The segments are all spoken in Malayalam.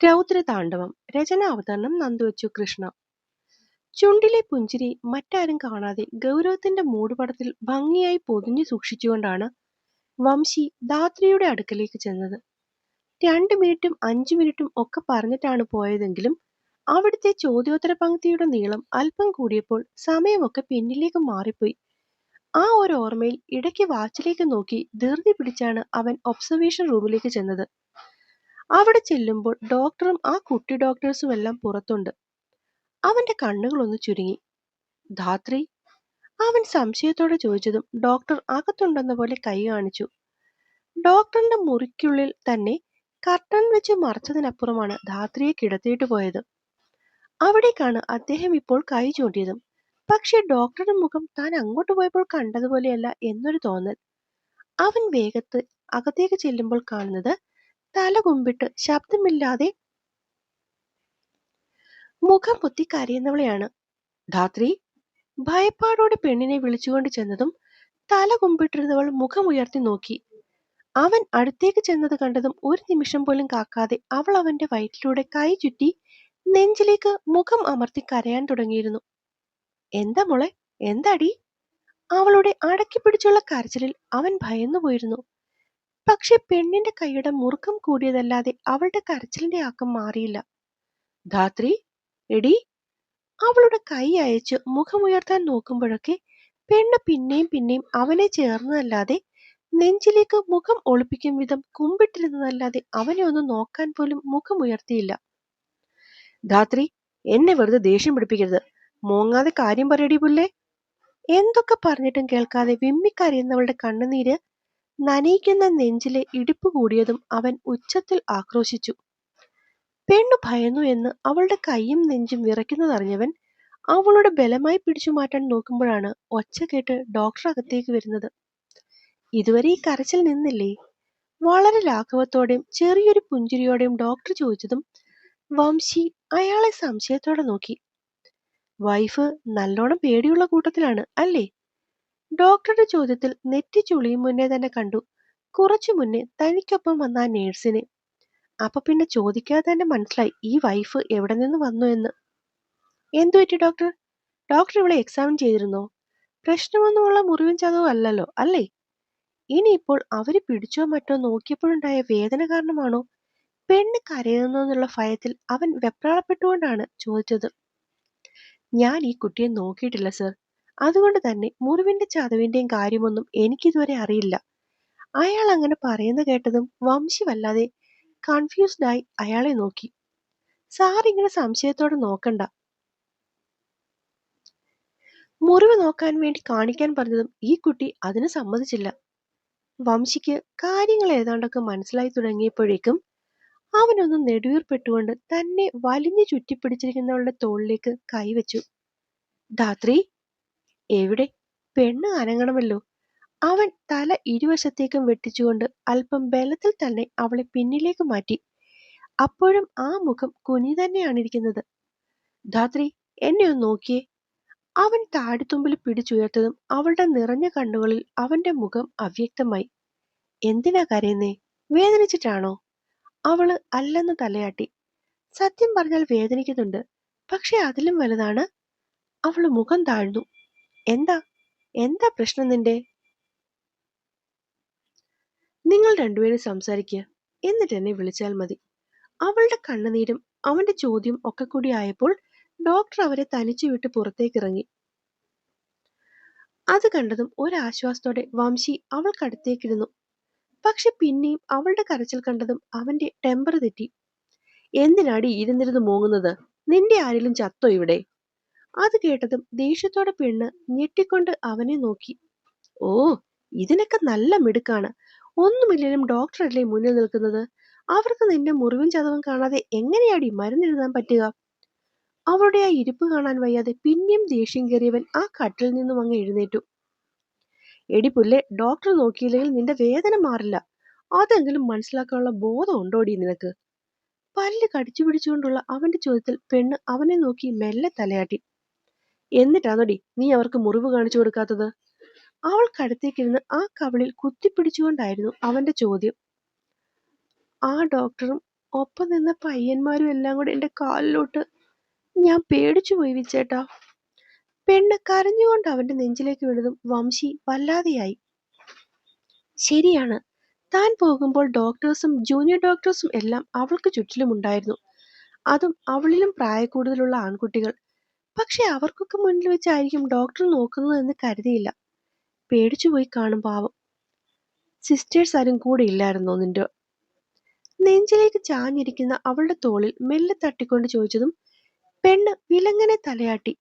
രൗദ്രതാണ്ഡവം. രചനാവതരണം നന്ദുവച്ചു കൃഷ്ണ. ചുണ്ടിലെ പുഞ്ചിരി മറ്റാരും കാണാതെ ഗൗരവത്തിന്റെ മൂടുപടത്തിൽ ഭംഗിയായി പൊതിഞ്ഞു സൂക്ഷിച്ചുകൊണ്ടാണ് വംശി ധാത്രിയുടെ അടുക്കലേക്ക് ചെന്നത്. രണ്ടു മിനിറ്റും അഞ്ചു മിനിറ്റും ഒക്കെ പറഞ്ഞിട്ടാണ് പോയതെങ്കിലും അവിടുത്തെ ചോദ്യോത്തര പങ്ക്തിയുടെ നീളം അല്പം കൂടിയപ്പോൾ സമയമൊക്കെ പിന്നിലേക്ക് മാറിപ്പോയി. ആ ഒരു ഓർമ്മയിൽ ഇടയ്ക്ക് വാച്ചിലേക്ക് നോക്കി ധൃതി പിടിച്ചാണ് അവൻ ഒബ്സർവേഷൻ റൂമിലേക്ക് ചെന്നത്. അവിടെ ചെല്ലുമ്പോൾ ഡോക്ടറും ആ കുട്ടി ഡോക്ടേഴ്സും എല്ലാം പുറത്തുണ്ട്. അവന്റെ കണ്ണുകളൊന്ന് ചുരുങ്ങി. ധാത്രി അവൻ സംശയത്തോടെ ചോദിച്ചതും ഡോക്ടർ അകത്തുണ്ടെന്ന പോലെ കൈ കാണിച്ചു. ഡോക്ടറിന്റെ മുറിക്കുള്ളിൽ തന്നെ കർട്ടൻ വെച്ച് മറച്ചതിനപ്പുറമാണ് ധാത്രിയെ കിടത്തിയിട്ട് പോയത്. അവിടേക്കാണ് അദ്ദേഹം ഇപ്പോൾ കൈ ചൂണ്ടിയതും. പക്ഷേ ഡോക്ടറുടെ മുഖം താൻ അങ്ങോട്ട് പോയപ്പോൾ കണ്ടതുപോലെയല്ല എന്നൊരു തോന്നൽ. അവൻ വേഗത്ത് അകത്തേക്ക് ചെല്ലുമ്പോൾ കാണുന്നത് തല കുമ്പിട്ട് ശബ്ദമില്ലാതെ മുഖം പൊത്തി കരയുന്നവളെയാണ്. ധാത്രി ഭയപ്പാടോടെ പെണ്ണിനെ വിളിച്ചുകൊണ്ട് ചെന്നതും തല കുമ്പിട്ടിരുന്നവൾ മുഖമുയർത്തി നോക്കി. അവൻ അടുത്തേക്ക് ചെന്നത് കണ്ടതും ഒരു നിമിഷം പോലും കാക്കാതെ അവൾ അവന്റെ വയറ്റിലൂടെ കൈ ചുറ്റി നെഞ്ചിലേക്ക് മുഖം അമർത്തി കരയാൻ തുടങ്ങിയിരുന്നു. എന്താ മോളെ? എന്താടി? അവളുടെ അടക്കി പിടിച്ചുള്ള കരച്ചിലിൽ അവൻ ഭയന്നു പോയിരുന്നു പക്ഷെ പെണ്ണിന്റെ കൈയുടെ മുറുക്കം കൂടിയതല്ലാതെ അവളുടെ കരച്ചിലിന്റെ ആക്കം മാറിയില്ല. ധാത്രി എടി അവളുടെ കൈ അയച്ച് മുഖമുയർത്താൻ നോക്കുമ്പോഴൊക്കെ പെണ്ണ് പിന്നെയും പിന്നെയും അവനെ ചേർന്നതല്ലാതെ നെഞ്ചിലേക്ക് മുഖം ഒളിപ്പിക്കും വിധം കുമ്പിട്ടിരുന്നതല്ലാതെ അവനെ ഒന്ന് നോക്കാൻ പോലും മുഖമുയർത്തിയില്ല. ധാത്രി എന്നെ വെറുതെ ദേഷ്യം പിടിപ്പിക്കരുത്. മോങ്ങാതെ കാര്യം പറയടി പുല്ലേ. എന്തൊക്കെ പറഞ്ഞിട്ടും കേൾക്കാതെ വിമ്മിക്കരയുന്നവളുടെ കണ്ണുനീര് നനയിക്കുന്ന നെഞ്ചിലെ ഇടിപ്പ് കൂടിയതും അവൻ ഉച്ചത്തിൽ ആക്രോശിച്ചു. പെണ്ണ് ഭയന്നു എന്ന് അവളുടെ കൈയും നെഞ്ചും വിറയ്ക്കുന്നതറിഞ്ഞവൻ അവളുടെ ബലമായി പിടിച്ചു മാറ്റാൻ നോക്കുമ്പോഴാണ് ഒച്ച കേട്ട് ഡോക്ടർ അകത്തേക്ക് വരുന്നത്. ഇതുവരെ ഈ കരച്ചിൽ നിന്നില്ലേ? വളരെ ലാഘവത്തോടെയും ചെറിയൊരു പുഞ്ചിരിയോടെയും ഡോക്ടർ ചോദിച്ചതും വംശി അയാളെ സംശയത്തോടെ നോക്കി. വൈഫ് നല്ലോണം പേടിയുള്ള കൂട്ടത്തിലാണ് അല്ലേ? ഡോക്ടറുടെ ചോദ്യത്തിൽ നെറ്റി ചുളിയും മുന്നേ തന്നെ കണ്ടു. കുറച്ചു മുന്നേ തനിക്കൊപ്പം വന്ന ആ നേഴ്സിനെ. അപ്പൊ പിന്നെ ചോദിക്കാതെ തന്നെ മനസ്സിലായി ഈ വൈഫ് എവിടെ നിന്ന് വന്നു എന്ന്. എന്തു പറ്റി ഡോക്ടർ? ഡോക്ടർ ഇവിടെ എക്സാമിൻ ചെയ്തിരുന്നോ? പ്രശ്നമൊന്നുമുള്ള മുറിവും ചതവും അല്ലല്ലോ അല്ലേ? ഇനിയിപ്പോൾ അവർ പിടിച്ചോ മറ്റോ നോക്കിയപ്പോഴുണ്ടായ വേദന കാരണമാണോ? പെണ്ണ് കരയുന്നു എന്നുള്ള ഭയത്തിൽ അവൻ വെപ്രാളപ്പെട്ടുകൊണ്ടാണ് ചോദിച്ചത്. ഞാൻ ഈ കുട്ടിയെ നോക്കിയിട്ടില്ല സർ. അതുകൊണ്ട് തന്നെ മുറിവിന്റെ ചതവിന്റെയും കാര്യമൊന്നും എനിക്കിതുവരെ അറിയില്ല. അയാൾ അങ്ങനെ പറയുന്ന കേട്ടതും വംശിവല്ലാതെ കൺഫ്യൂസ്ഡ് ആയി അയാളെ നോക്കി. സാർ ഇങ്ങനെ സംശയത്തോടെ നോക്കണ്ട. മുറിവ് നോക്കാൻ വേണ്ടി കാണിക്കാൻ പറഞ്ഞതും ഈ കുട്ടി അതിന് സമ്മതിച്ചില്ല. വംശിക്ക് കാര്യങ്ങൾ ഏതാണ്ടൊക്കെ മനസ്സിലായി തുടങ്ങിയപ്പോഴേക്കും അവനൊന്ന് നെടുവീർപ്പെട്ടുകൊണ്ട് തന്നെ വലിഞ്ഞു ചുറ്റിപ്പിടിച്ചിരിക്കുന്നവളുടെ തോളിലേക്ക് കൈവച്ചു. ധാത്രി എവിടെ? പെണ്ണ് അനങ്ങണമല്ലോ. അവൻ തല ഇരുവശത്തേക്കും വെട്ടിച്ചുകൊണ്ട് അല്പം ബലത്തിൽ തന്നെ അവളെ പിന്നിലേക്ക് മാറ്റി. അപ്പോഴും ആ മുഖം കുനി തന്നെയാണ് ഇരിക്കുന്നത് ധാത്രി എന്നെ ഒന്ന് നോക്കിയേ. അവൻ താടിത്തുമ്പിൽ പിടിച്ചുയർത്തതും അവളുടെ നിറഞ്ഞ കണ്ണുകളിൽ അവന്റെ മുഖം അവ്യക്തമായി. എന്തിനാ കരയുന്നേ? വേദനിച്ചിട്ടാണോ? അവൾ അല്ലെന്ന് തലയാട്ടി. സത്യം പറഞ്ഞാൽ വേദനിക്കുന്നുണ്ട്. പക്ഷെ അതിലും വലുതാണ്. അവൾ മുഖം താഴ്ന്നു. എന്താ? എന്താ പ്രശ്നം നിന്റെ? നിങ്ങൾ രണ്ടുപേരും സംസാരിക്കുക എന്നിട്ട് എന്നെ വിളിച്ചാൽ മതി. അവളുടെ കണ്ണുനീരും അവന്റെ ചോദ്യം ഒക്കെ കൂടി ആയപ്പോൾ ഡോക്ടർ അവരെ തനിച്ചു വിട്ട് പുറത്തേക്ക് ഇറങ്ങി അത് കണ്ടതും ഒരാശ്വാസത്തോടെ വംശി അവൾക്കടുത്തേക്കിരുന്നു. പക്ഷെ പിന്നെയും അവളുടെ കരച്ചിൽ കണ്ടതും അവന്റെ ടെമ്പർ തെറ്റി. എന്തിനാടി ഇരുന്നിരുന്ന് മൂങ്ങുന്നത്? നിന്റെ ആരെങ്കിലും ചത്തോ ഇവിടെ? അത് കേട്ടതും ദേഷ്യത്തോടെ പെണ്ണ് ഞെട്ടിക്കൊണ്ട് അവനെ നോക്കി. ഓ ഇതിനൊക്കെ നല്ല മിടുക്കാണ്. ഒന്നുമില്ലെങ്കിലും ഡോക്ടറല്ലേ മുന്നിൽ നിൽക്കുന്നത്? അവർക്ക് നിന്റെ മുറിവും ചതവും കാണാതെ എങ്ങനെയാടി മരുന്നെഴുതാൻ പറ്റുക? അവളുടെ ആ ഇരിപ്പ് കാണാൻ വയ്യാതെ പിന്നെയും ദേഷ്യം കയറിയവൻ ആ കട്ടിൽ നിന്നും അങ്ങ് എഴുന്നേറ്റു. എടി പുല്ലേ ഡോക്ടർ നോക്കിയില്ലെങ്കിൽ നിന്റെ വേദന മാറില്ല. അതെങ്കിലും മനസ്സിലാക്കാനുള്ള ബോധം ഉണ്ടോടി നിനക്ക്? പല്ല് കടിച്ചു പിടിച്ചുകൊണ്ടുള്ള അവന്റെ ചോദ്യത്തിൽ പെണ്ണ് അവനെ നോക്കി മെല്ലെ തലയാട്ടി. എന്നിട്ടാണോടി നീ അവർക്ക് മുറിവ് കാണിച്ചു കൊടുക്കാത്തത്? അവൾക്കടുത്തേക്കിരുന്ന് ആ കവിളിൽ കുത്തിപ്പിടിച്ചുകൊണ്ടായിരുന്നു അവന്റെ ചോദ്യം. ആ ഡോക്ടറും ഒപ്പം നിന്ന പയ്യന്മാരും എല്ലാം കൂടെ എന്റെ കാലിലോട്ട്. ഞാൻ പേടിച്ചു പോയി വിച്ചേട്ടാ പെണ്ണ് കരഞ്ഞുകൊണ്ട് അവന്റെ നെഞ്ചിലേക്ക് വീണതും വംശി വല്ലാതെയായി. ശരിയാണ്. താൻ പോകുമ്പോൾ ഡോക്ടേഴ്സും ജൂനിയർ ഡോക്ടേഴ്സും എല്ലാം അവൾക്ക് ചുറ്റിലുമുണ്ടായിരുന്നു. അതും അവളിലും പ്രായക്കൂടുതലുള്ള ആൺകുട്ടികൾ. പക്ഷെ അവർക്കൊക്കെ മുന്നിൽ വെച്ചായിരിക്കും ഡോക്ടർ നോക്കുന്നത് എന്ന് കരുതിയില്ല. പേടിച്ചുപോയി കാണും പാവം. സിസ്റ്റേഴ്സ് ആരും കൂടെ ഇല്ലായിരുന്നോ നിന്റെ? നെഞ്ചിലേക്ക് ചാഞ്ഞിരിക്കുന്ന അവളുടെ തോളിൽ മെല്ലെ തട്ടിക്കൊണ്ട് ചോദിച്ചതും പെണ്ണ് വിലങ്ങനെ തലയാട്ടി.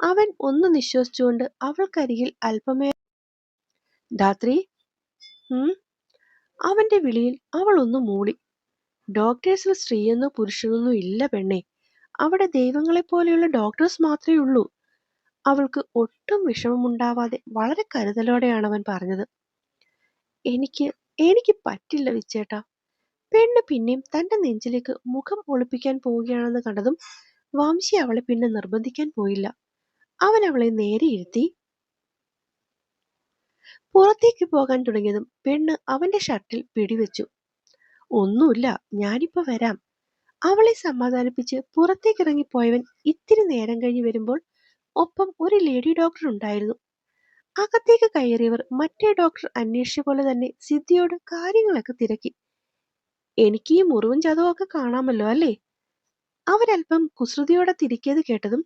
അവൻ ഒന്ന് നിശ്വസിച്ചുകൊണ്ട് അവൾക്കരികിൽ അല്പമേ ധാത്രി അവന്റെ വിളിയിൽ അവൾ ഒന്ന് മൂളി. ഡോക്ടേഴ്സിൽ സ്ത്രീയെന്നോ പുരുഷനെന്നോ ഇല്ല പെണ്ണെ. അവിടെ ദൈവങ്ങളെ പോലെയുള്ള ഡോക്ടേഴ്സ് മാത്രമേ ഉള്ളൂ. അവൾക്ക് ഒട്ടും വിഷമമുണ്ടാവാതെ വളരെ കരുതലോടെയാണ് അവൻ പറഞ്ഞത്. എനിക്ക് എനിക്ക് പറ്റില്ല വിച്ചേട്ടാ. പെണ്ണ് പിന്നെയും തന്റെ നെഞ്ചിലേക്ക് മുഖം ഒളിപ്പിക്കാൻ പോവുകയാണെന്ന് കണ്ടതും വംശി അവളെ പിന്നെ നിർബന്ധിക്കാൻ പോയില്ല. അവൻ അവളെ നേരെ ഇരുത്തി. പുറത്തേക്ക് പോകാൻ തുടങ്ങിയതും പെണ്ണ് അവന്റെ ഷർട്ടിൽ പിടിവെച്ചു. ഒന്നുമില്ല ഞാനിപ്പോ വരാം. അവളെ സമാധാനിപ്പിച്ച് പുറത്തേക്ക് ഇറങ്ങിപ്പോയവൻ ഇത്തിരി നേരം കഴിഞ്ഞ് വരുമ്പോൾ ഒപ്പം ഒരു ലേഡി ഡോക്ടർ ഉണ്ടായിരുന്നു. അകത്തേക്ക് കയറിയവർ മറ്റേ ഡോക്ടർ അന്വേഷിച്ച പോലെ തന്നെ സിദ്ധിയോട് കാര്യങ്ങളൊക്കെ തിരക്കി. എനിക്ക് ഈ മുറിവും ചതവും ഒക്കെ കാണാമല്ലോ അല്ലേ? അവരല്പം കുസൃതിയോടെ തിരിക്കിയത് കേട്ടതും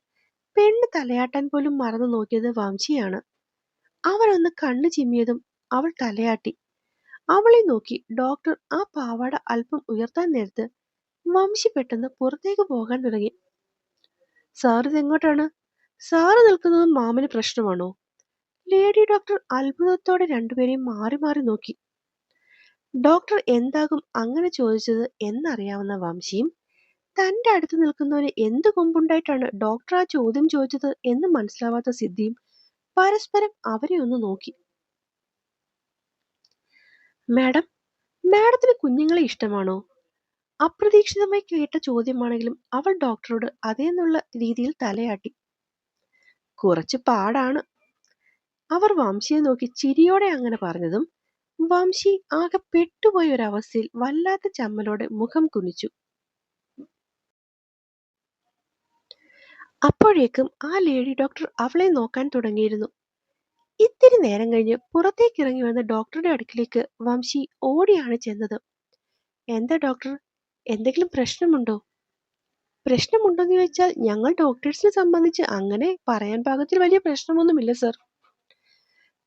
പെണ്ണ് തലയാട്ടാൻ പോലും മറന്നു നോക്കിയത് വംശിയാണ് അവനൊന്ന് കണ്ണു ചിമ്മിയതും അവൾ തലയാട്ടി. അവളെ നോക്കി ഡോക്ടർ ആ പാവാട അല്പം ഉയർത്താൻ നേരത്ത് വംശി പെട്ടെന്ന് പുറത്തേക്ക് പോകാൻ തുടങ്ങി. സാർ ഇതെങ്ങോട്ടാണ് സാറ് നിൽക്കുന്നത് മാമന് പ്രശ്നമാണോ? ലേഡി ഡോക്ടർ അത്ഭുതത്തോടെ രണ്ടുപേരെയും മാറി മാറി നോക്കി. ഡോക്ടർ എന്താകും അങ്ങനെ ചോദിച്ചത് എന്നറിയാവുന്ന വംശിയും തന്റെ അടുത്ത് നിൽക്കുന്നവന് എന്ത് കൊമ്പുണ്ടായിട്ടാണ് ഡോക്ടർ ആ ചോദ്യം ചോദിച്ചത് എന്ന് മനസ്സിലാവാത്ത സിദ്ധിയും പരസ്പരം അവരെ ഒന്ന് നോക്കി. മാഡം മാഡത്തിന് കുഞ്ഞുങ്ങളെ ഇഷ്ടമാണോ? അപ്രതീക്ഷിതമായി കേട്ട ചോദ്യമാണെങ്കിലും അവൾ ഡോക്ടറോട് അതേന്നുള്ള രീതിയിൽ തലയാട്ടി. കുറച്ച് പാടാണ്. അവർ വംശിയെ നോക്കി ചിരിയോടെ അങ്ങനെ പറഞ്ഞതും വംശി ആകെ പെട്ടുപോയ വല്ലാത്ത ചമ്മലോടെ മുഖം കുനിച്ചു. അപ്പോഴേക്കും ആ ലേഡി ഡോക്ടർ അവളെ നോക്കാൻ തുടങ്ങിയിരുന്നു. ഇത്തിരി നേരം കഴിഞ്ഞ് പുറത്തേക്ക് ഇറങ്ങി വന്ന ഡോക്ടറുടെ അടുക്കിലേക്ക് വംശി ഓടിയാണ് ചെന്നത്. എന്താ ഡോക്ടർ എന്തെങ്കിലും പ്രശ്നമുണ്ടോ? പ്രശ്നമുണ്ടോന്ന് ചോദിച്ചാൽ ഞങ്ങൾ ഡോക്ടേഴ്സിനെ സംബന്ധിച്ച് അങ്ങനെ പറയാൻ പാകത്തിൽ വലിയ പ്രശ്നമൊന്നുമില്ല സർ.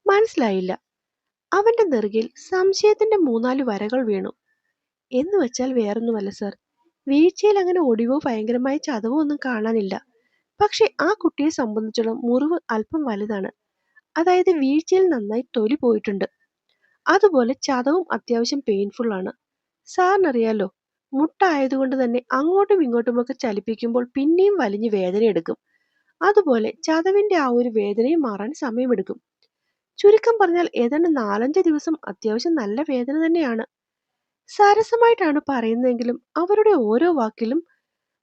മനസ്സിലായില്ല. അവന്റെ നെറുകിൽ സംശയത്തിന്റെ മൂന്നാൽ വരകൾ വീണു. എന്ന് വെച്ചാൽ വേറൊന്നുമല്ല സർ. വീഴ്ചയിൽ അങ്ങനെ ഒടിവോ ഭയങ്കരമായ ചതവോ ഒന്നും കാണാനില്ല. പക്ഷെ ആ കുട്ടിയെ സംബന്ധിച്ചുള്ള മുറിവ് അല്പം വലുതാണ്. അതായത് വീഴ്ചയിൽ നന്നായി തൊലി പോയിട്ടുണ്ട്. അതുപോലെ ചതവും അത്യാവശ്യം പെയിൻഫുൾ ആണ്. സാറിനറിയാലോ മുട്ടായതുകൊണ്ട് തന്നെ അങ്ങോട്ടും ഇങ്ങോട്ടുമൊക്കെ ചലിപ്പിക്കുമ്പോൾ പിന്നെയും വലിഞ്ഞ് വേദനയെടുക്കും അതുപോലെ ചതവിന്റെ ആ ഒരു വേദനയും മാറാൻ സമയമെടുക്കും. ചുരുക്കം പറഞ്ഞാൽ ഏതാണ്ട് നാലഞ്ച് ദിവസം അത്യാവശ്യം നല്ല വേദന തന്നെയാണ്. സരസമായിട്ടാണ് പറയുന്നതെങ്കിലും അവരുടെ ഓരോ വാക്കിലും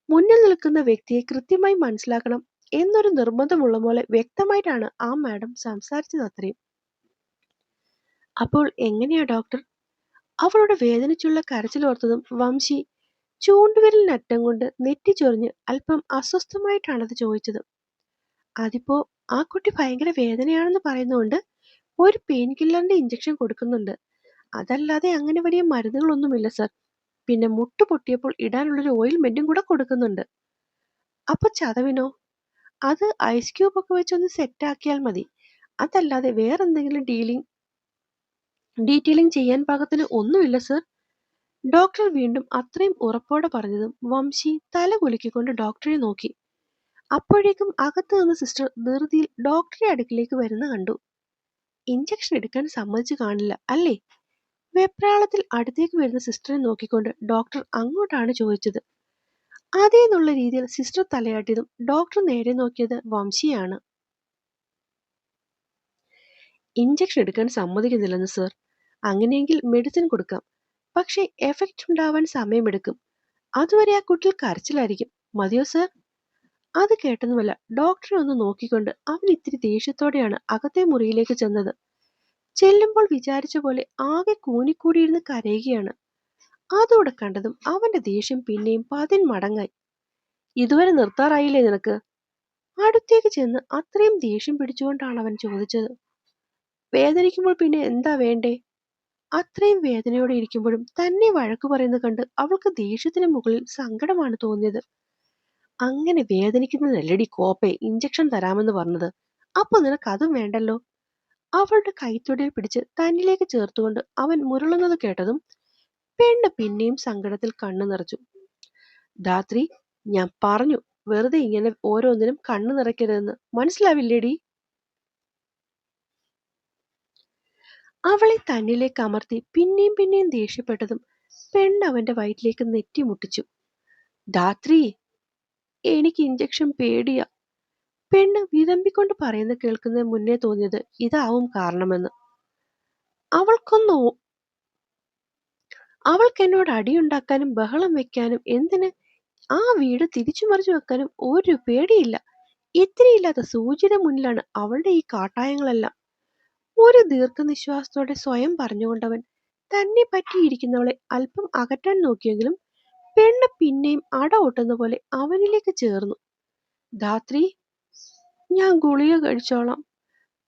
മുന്നിൽ നിൽക്കുന്ന വ്യക്തിയെ കൃത്യമായി മനസ്സിലാക്കണം എന്നൊരു നിർബന്ധമുള്ള പോലെ വ്യക്തമായിട്ടാണ് ആ മാഡം സംസാരിച്ചത് അത്രയും. അപ്പോൾ എങ്ങനെയാ ഡോക്ടർ? അവളുടെ വേദനിച്ചുള്ള കരച്ചിലോർത്തതും വംശി ചൂണ്ടുവിരലിനറ്റം കൊണ്ട് നെറ്റിച്ചൊറിഞ്ഞ് അല്പം അസ്വസ്ഥമായിട്ടാണത് ചോദിച്ചത്. അതിപ്പോ ആ കുട്ടി ഭയങ്കര വേദനയാണെന്ന് പറയുന്നതുകൊണ്ട് ഒരു പെയിൻ കില്ലറിന്റെ ഇഞ്ചക്ഷൻ കൊടുക്കുന്നുണ്ട്. അതല്ലാതെ അങ്ങനെ വലിയ മരുന്നുകളൊന്നുമില്ല സർ പിന്നെ മുട്ട് പൊട്ടിയപ്പോൾ ഇടാനുള്ളൊരു ഓയിൽമെന്റും കൂടെ കൊടുക്കുന്നുണ്ട്. അപ്പൊ ചതവിനോ? അത് ഐസ് ക്യൂബ് ഒക്കെ വെച്ചൊന്ന് സെറ്റ് ആക്കിയാൽ മതി. അതല്ലാതെ വേറെന്തെങ്കിലും ഡീലിംഗ് ഡീറ്റെയിലിംഗ് ചെയ്യാൻ പാകത്തിന് ഒന്നുമില്ല സർ ഡോക്ടർ വീണ്ടും അത്രയും ഉറപ്പോടെ പറഞ്ഞതും വംശി തല കുലുക്കിക്കൊണ്ട് ഡോക്ടറെ നോക്കി. അപ്പോഴേക്കും അകത്തു നിന്ന് സിസ്റ്റർ ധൃതിയിൽ ഡോക്ടറെ അടുക്കിലേക്ക് വരുന്ന കണ്ടു. ഇഞ്ചക്ഷൻ എടുക്കാൻ സമ്മതിച്ചു കാണില്ല അല്ലേ? വെപ്രാളത്തിൽ അടുത്തേക്ക് വരുന്ന സിസ്റ്ററെ നോക്കിക്കൊണ്ട് ഡോക്ടർ അങ്ങോട്ടാണ് ചോദിച്ചത്. അതേന്നുള്ള രീതിയിൽ സിസ്റ്റർ തലയാട്ടിയതും ഡോക്ടർ നേരെ നോക്കിയത് വംശിയാണ്. ഇഞ്ചക്ഷൻ എടുക്കാൻ സമ്മതിക്കുന്നില്ലെന്ന് സർ അങ്ങനെയെങ്കിൽ മെഡിസിൻ കൊടുക്കാം. പക്ഷേ എഫക്റ്റ് ഉണ്ടാവാൻ സമയമെടുക്കും. അതുവരെ ആ കുട്ടിൽ കരച്ചിലായിരിക്കും. മതിയോ സർ അത് കേട്ടതുമല്ല ഡോക്ടറെ ഒന്ന് നോക്കിക്കൊണ്ട് അവൻ ഇത്തിരി ദേഷ്യത്തോടെയാണ് അകത്തെ മുറിയിലേക്ക് ചെന്നത്. ചെല്ലുമ്പോൾ വിചാരിച്ച പോലെ ആകെ കൂനിക്കൂടിയിരുന്ന് കരയുകയാണ്. അതോടെ കണ്ടതും അവന്റെ ദേഷ്യം പിന്നെയും പതിൻ മടങ്ങായി ഇതുവരെ നിർത്താറായില്ലേ നിനക്ക്? അടുത്തേക്ക് ചെന്ന് അത്രയും ദേഷ്യം പിടിച്ചുകൊണ്ടാണ് അവൻ ചോദിച്ചത്. വേദനിക്കുമ്പോൾ പിന്നെ എന്താ വേണ്ടേ? അത്രയും വേദനയോടെ ഇരിക്കുമ്പോഴും തന്നെ വഴക്കു പറയുന്നത് കണ്ട് അവൾക്ക് ദേഷ്യത്തിന് മുകളിൽ സങ്കടമാണ് തോന്നിയത്. അങ്ങനെ വേദനിക്കുന്നതല്ലടി കോപ്പെ ഇഞ്ചക്ഷൻ തരാമെന്ന് പറഞ്ഞത്. അപ്പൊ നിനക്ക് അതും വേണ്ടല്ലോ? അവളുടെ കൈത്തൊടിയിൽ പിടിച്ച് തന്നിലേക്ക് ചേർത്തുകൊണ്ട് അവൻ മുരളുന്നത് കേട്ടതും പെണ്ണ് പിന്നെയും സങ്കടത്തിൽ കണ്ണു നിറച്ചു. ധാത്രി ഞാൻ പറഞ്ഞു വെറുതെ ഇങ്ങനെ ഓരോന്നിനും കണ്ണു നിറയ്ക്കരുതെന്ന് മനസ്സിലാവില്ലേടി? അവളെ തന്നിലേക്ക് അമർത്തി പിന്നെയും പിന്നെയും ദേഷ്യപ്പെട്ടതും പെണ്ണ് അവന്റെ വയറ്റിലേക്ക് നെറ്റിമുട്ടിച്ചു ധാത്രി എനിക്ക് ഇഞ്ചക്ഷൻ പേടിയാ. പെണ്ണ് വിതമ്പിക്കൊണ്ട് പറയുന്ന കേൾക്കുന്നതിന് മുന്നേ തോന്നിയത് ഇതാവും കാരണമെന്ന്. അവൾക്കൊന്ന് അവൾക്ക് എന്നോട് അടിയുണ്ടാക്കാനും ബഹളം വെക്കാനും എന്തിന്? ആ വീട് തിരിച്ചു മറിച്ചു വെക്കാനും ഒരു പേടിയില്ല. ഇത്തിരിയില്ലാത്ത സൂചിയുടെ മുന്നിലാണ് അവളുടെ ഈ കാട്ടായങ്ങളെല്ലാം. ഒരു ദീർഘനിശ്വാസത്തോടെ സ്വയം പറഞ്ഞുകൊണ്ടവൻ തന്നെ പറ്റിയിരിക്കുന്നവളെ അല്പം അകറ്റാൻ നോക്കിയെങ്കിലും പെണ്ണ് പിന്നെയും അട ഒട്ടുന്ന പോലെ അവനിലേക്ക് ചേർന്നു. ധാത്രി ഞാൻ ഗുളിക കഴിച്ചോളാം.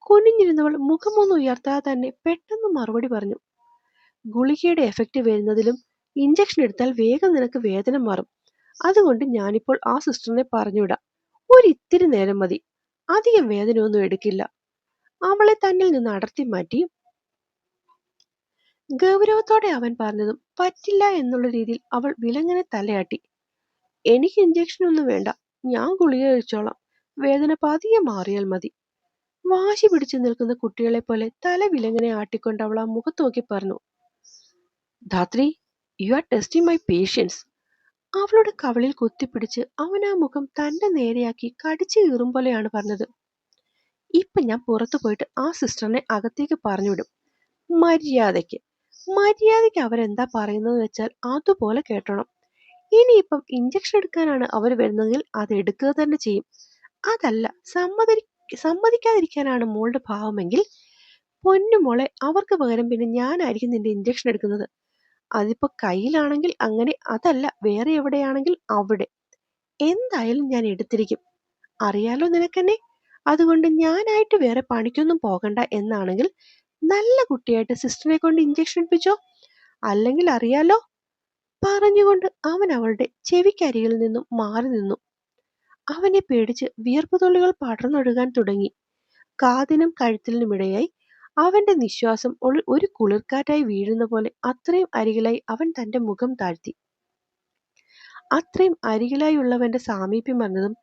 കുനിഞ്ഞിരുന്നവൾ മുഖമൊന്നും ഉയർത്താതെ തന്നെ പെട്ടെന്ന് മറുപടി പറഞ്ഞു. ഗുളികയുടെ എഫക്റ്റ് വരുന്നതിലും ഇഞ്ചക്ഷൻ എടുത്താൽ വേഗം നിനക്ക് വേദന മാറും. അതുകൊണ്ട് ഞാനിപ്പോൾ ആ സിസ്റ്ററിനെ പറഞ്ഞുവിടാം. ഒരിത്തിരി നേരം മതി. അധികം വേദനയൊന്നും എടുക്കില്ല. അവളെ തന്നിൽ നിന്ന് അടർത്തി മാറ്റി. ഗൗരവത്തോടെ അവൻ പറഞ്ഞതും പറ്റില്ല എന്നുള്ള രീതിയിൽ അവൾ വിലങ്ങനെ തലയാട്ടി. എനിക്ക് ഇഞ്ചക്ഷൻ ഒന്നും വേണ്ട. ഞാൻ ഗുളിക കഴിച്ചോളാം. വേദന പതിയെ മാറിയാൽ മതി. വാശി പിടിച്ചു നിൽക്കുന്ന കുട്ടികളെ പോലെ തല വിലങ്ങനെ ആട്ടിക്കൊണ്ട് അവൾ ആ മുഖത്ത് നോക്കി പറഞ്ഞു. Dhatri you are testing my patience അവളുടെ കവളിൽ കുത്തിപ്പിടിച്ച് അവൻ ആ മുഖം തന്റെ നേരെയാക്കി കടിച്ചു കീറും പോലെയാണ് പറഞ്ഞത്. ഇപ്പൊ ഞാൻ പുറത്തു പോയിട്ട് ആ സിസ്റ്ററിനെ അകത്തേക്ക് പറഞ്ഞു വിടും മര്യാദയ്ക്ക്. മര്യാദയ്ക്ക് അവരെന്താ പറയുന്നത് വെച്ചാൽ അതുപോലെ കേട്ടണം. ഇനിയിപ്പം ഇഞ്ചക്ഷൻ എടുക്കാനാണ് അവർ വരുന്നതെങ്കിൽ അത് എടുക്കുക തന്നെ ചെയ്യും. അതല്ല സമ്മതി സമ്മതിക്കാതിരിക്കാനാണ് മോളുടെ ഭാവമെങ്കിൽ പൊന്നുമോളെ അവർക്ക് പകരം പിന്നെ ഞാനായിരിക്കും നിന്റെ ഇഞ്ചക്ഷൻ എടുക്കുന്നത്. അതിപ്പോ കയ്യിലാണെങ്കിൽ അങ്ങനെ അതല്ല വേറെ എവിടെയാണെങ്കിൽ അവിടെ. എന്തായാലും ഞാൻ എടുത്തിരിക്കും. അറിയാലോ നിനക്കെന്നെ? അതുകൊണ്ട് ഞാനായിട്ട് വേറെ പണിക്കൊന്നും പോകണ്ട എന്നാണെങ്കിൽ നല്ല കുട്ടിയായിട്ട് സിസ്റ്ററിനെ കൊണ്ട് ഇഞ്ചക്ഷൻ എടുപ്പിച്ചോ? അല്ലെങ്കിൽ അറിയാലോ? പറഞ്ഞുകൊണ്ട് അവൻ അവളുടെ ചെവിക്കരികിൽ നിന്നും മാറി നിന്നു. അവനെ പേടിച്ച് വിയർപ്പുതുള്ളികൾ പടർന്നൊഴുകാൻ തുടങ്ങി. കാതിനും കഴുത്തിനുമിടയായി അവന്റെ നിശ്വാസം ഒരു- ഒരു കുളിർക്കാറ്റായി വീഴുന്ന പോലെ അത്രയും അരികിലായി അവൻ തന്റെ മുഖം താഴ്ത്തി. അത്രയും അരികിലായുള്ളവന്റെ സാമീപ്യം വന്നതും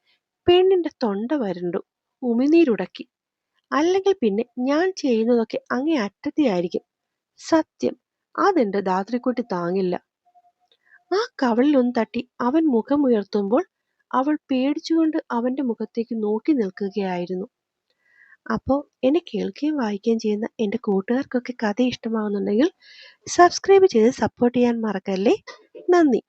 പെണ്ണിന്റെ തൊണ്ട വരണ്ടു. ഉമിനീരുടക്കി. അല്ലെങ്കിൽ പിന്നെ ഞാൻ ചെയ്യുന്നതൊക്കെ അങ്ങേ അറ്റത്തെയായിരിക്കും. സത്യം അതെന്റെ ധാത്രിക്കുട്ടി താങ്ങില്ല. ആ കവളിലൊന്ന് തട്ടി അവൻ മുഖമുയർത്തുമ്പോൾ അവൾ പേടിച്ചുകൊണ്ട് അവന്റെ മുഖത്തേക്ക് നോക്കി നിൽക്കുകയായിരുന്നു. അപ്പോൾ എന്നെ കേൾക്കുകയും വായിക്കുകയും ചെയ്യുന്ന എന്റെ കൂട്ടുകാർക്കൊക്കെ കഥ ഇഷ്ടമാകുന്നുണ്ടെങ്കിൽ സബ്സ്ക്രൈബ് ചെയ്ത് സപ്പോർട്ട് ചെയ്യാൻ മറക്കല്ലേ? നന്ദി.